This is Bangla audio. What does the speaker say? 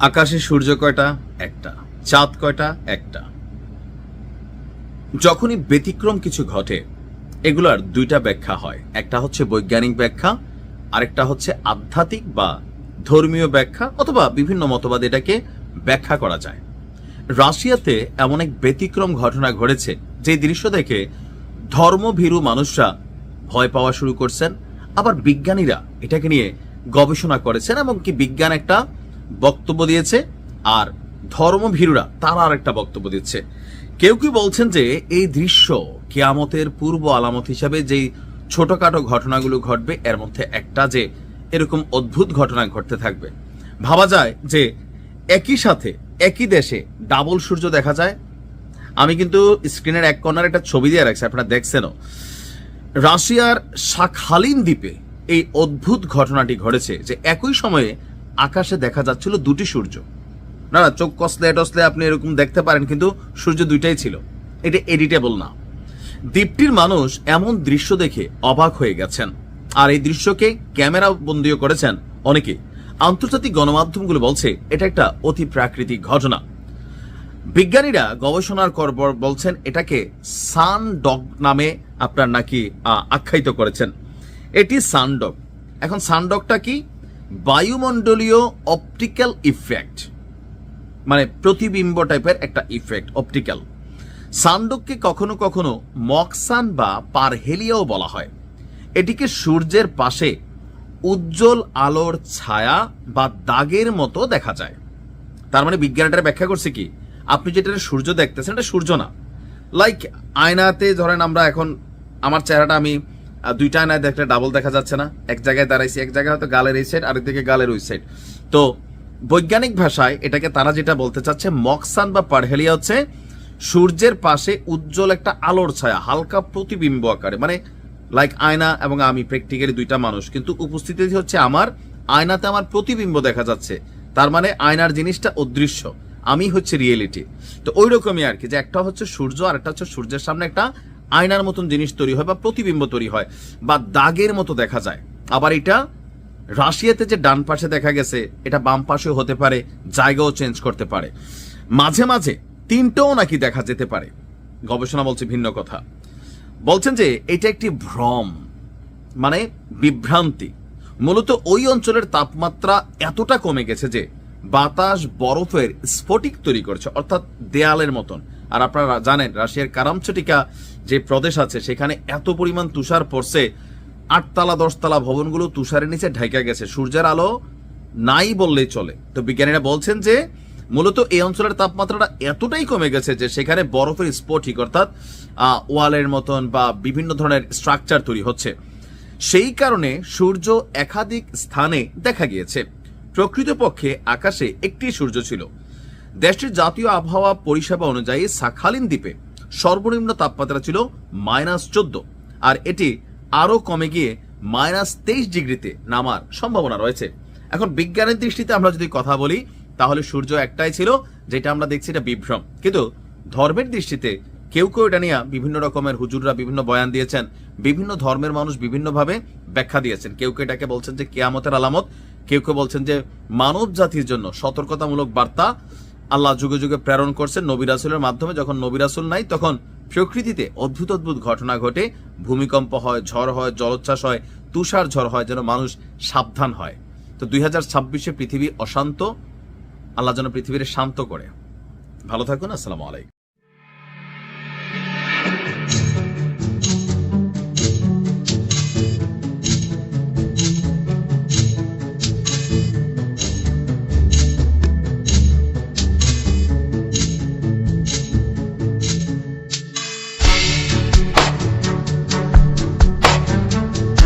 আকাশে সূর্য কয়টা? একটা। চাঁদ কয়টা? একটা। যখনই ব্যতিক্রম কিছু ঘটে, এগুলার দুইটা ব্যাখ্যা হয়। একটা হচ্ছে বৈজ্ঞানিক ব্যাখ্যা, আরেকটা হচ্ছে আধ্যাত্মিক বা ধর্মীয় ব্যাখ্যা অথবা বিভিন্ন মতবাদ এটাকে ব্যাখ্যা করা যায়। রাশিয়াতে এমন এক ব্যতিক্রম ঘটনা ঘটেছে যে দৃশ্য দেখে ধর্মভীরু মানুষরা ভয় পাওয়া শুরু করছেন, আবার বিজ্ঞানীরা এটাকে নিয়ে গবেষণা করেছেন এবং কি বিজ্ঞান একটা বক্তব্য দিয়েছে, আর ধর্মভীরুরা তারা আর একটা বক্তব্য দিচ্ছে। কেউ কি বলছেন যে, এই দৃশ্য কেয়ামতের পূর্ব আলামত হিসাবে যেই ছোটখাটো ঘটনাগুলো ঘটবে, এর মধ্যে একটা যে এরকম অদ্ভুত ঘটনা ঘটতে থাকবে। ভাবা যায় যে, একই সাথে একই দেশে ডাবল সূর্য দেখা যায়। আমি কিন্তু স্ক্রিনের এক কর্নার একটা ছবি দিয়ে রাখছি, আপনারা দেখছেনও। রাশিয়ার শাখালিন দ্বীপে এই অদ্ভুত ঘটনাটি ঘটেছে যে, একই সময়ে আকাশে দেখা যাচ্ছিল দুটি সূর্য। না না, চোখ কসলে, টসলে আপনি এরকম দেখতে পারেন, কিন্তু সূর্য দুইটাই ছিল। এটা এডিটেবল না। দ্বীপটির মানুষ এমন দৃশ্য দেখে অবাক হয়ে গেছেন। আর এই দৃশ্যকে ক্যামেরা বন্দিও করেছেন অনেকে। আন্তর্জাতিক গণমাধ্যমগুলো বলছে, এটা একটা অতি প্রাকৃতিক ঘটনা। বিজ্ঞানীরা গবেষণার কর বলছেন, এটাকে সান ডগ নামে আপনার নাকি আখ্যায়িত করেছেন। এটি সানডগ এখন সানডগটা কি? বায়ুমণ্ডলীয় অপটিক্যাল ইফেক্ট মানে প্রতিবিম্ব টাইপের একটা ইফেক্ট অপটিক্যাল সানডককে কখনো কখনো মকসান বা পারহেলিয়াও বলা হয়। এটিকে সূর্যের পাশে উজ্জ্বল আলোর ছায়া বা দাগের মতো দেখা যায়। তার মানে বিজ্ঞানীটা ব্যাখ্যা করছে কি? আপনি যেটা সূর্য দেখতেছেন, এটা সূর্য না। লাইক আয়নাতে ধরেন আমরা এখন, আমার চেহারাটা আমি আহ, দুইটা আয়নায় দেখলে ডাবল দেখা যাচ্ছে না। এক জায়গায় দাঁড়াইছি এক জায়গায় হয়তো গালের এই সাইড আরেকদিকে গালের ওই সাইড তো বৈজ্ঞানিক ভাষায় এটাকে তারা যেটা বলতে চাচ্ছে মকসান বা পারহেলিয়া হচ্ছে সূর্যের পাশে উজ্জ্বল একটা আলোর ছায়া হালকা প্রতিবিম্ব আকারে। মানে লাইক আয়না এবং আমি প্র্যাকটিক্যালি দুইটা মানুষ কিন্তু উপস্থিতি হচ্ছে আমার আয়নাতে আমার প্রতিবিম্ব দেখা যাচ্ছে। তার মানে আয়নার জিনিসটা অদৃশ্য আমি হচ্ছে রিয়েলিটি তো ওই রকমই আর কি যে একটা হচ্ছে সূর্য আর একটা হচ্ছে সূর্যের সামনে একটা আয়নার মতন জিনিস তৈরি হয় বা প্রতিবিম্ব তৈরি হয় বা দাগের মতো দেখা যায়। আবার এটা রাশিয়াতে যে ডান পাশে দেখা গেছে, এটা বাম পাশেও হতে পারে, জায়গাও চেঞ্জ করতে পারে। মাঝে মাঝে তিনটেও নাকি দেখা যেতে পারে। গবেষণা বলছে ভিন্ন কথা। বলছেন যে এটা একটি ভ্রম মানে বিভ্রান্তি। মূলত ওই অঞ্চলের তাপমাত্রা এতটা কমে গেছে যে বাতাস বরফের স্ফটিক তৈরি করছে, অর্থাৎ দেয়ালের মতন। আর আপনারা জানেন, রাশিয়ার কারামচটিকা যে প্রদেশ আছে, সেখানে এত পরিমাণ তুষার পড়ছে। আটতলা, দশতলা ভবনগুলো তুষারের নিচে ঢাকা গেছে। সূর্যের আলো নাই বললেই চলে। তো বিজ্ঞানীরা বলছেন যে, মূলত এই অঞ্চলের তাপমাত্রাটা এতটাই কমে গেছে যে, সেখানে বরফের স্ফটিক অর্থাৎ ওয়ালের মতন বা বিভিন্ন ধরনের স্ট্রাকচার তৈরি হচ্ছে। সেই কারণে সূর্য একাধিক স্থানে দেখা গিয়েছে। প্রকৃতপক্ষে আকাশে একটি সূর্য ছিল। দেশটির জাতীয় আবহাওয়া পরিষেবা অনুযায়ী সাখালিন দ্বীপে সর্বনিম্ন তাপমাত্রা ছিল মাইনাস চোদ্দ, আর এটি আরও কমে গিয়ে মাইনাস তেইশ ডিগ্রিতে নামার সম্ভাবনা রয়েছে। এখন বিজ্ঞানের দৃষ্টিতে আমরা যদি কথা বলি, তাহলে সূর্য একটাই ছিল, যেটা আমরা দেখছি এটা বিভ্রম। কিন্তু ধর্মের দৃষ্টিতে কেউ কেউ এটা নিয়ে বিভিন্ন রকমের হুজুররা বিভিন্ন বয়ান দিয়েছেন, বিভিন্ন ধর্মের মানুষ বিভিন্নভাবে ব্যাখ্যা দিয়েছেন। কেউ কেউ এটাকে বলছেন যে কেয়ামতের আলামত, কেউ কেউ বলছেন যে মানব জাতির জন্য সতর্কতামূলক বার্তা আল্লাহ যুগে যুগে প্রেরণ করছেন নবী রাসুলের মাধ্যমে। যখন নবী রাসুল নাই, তখন প্রকৃতিতে অদ্ভুত অদ্ভুত ঘটনা ঘটে। ভূমিকম্প হয়, ঝড় হয়, জলোচ্ছ্বাস হয়, তুষার ঝড় হয়, যেন মানুষ সাবধান হয়। তো দুই হাজার ছাব্বিশে পৃথিবী অশান্ত। আল্লাহ যেন পৃথিবীর শান্ত করে। ভালো থাকুন, আসসালামু আলাইকুম।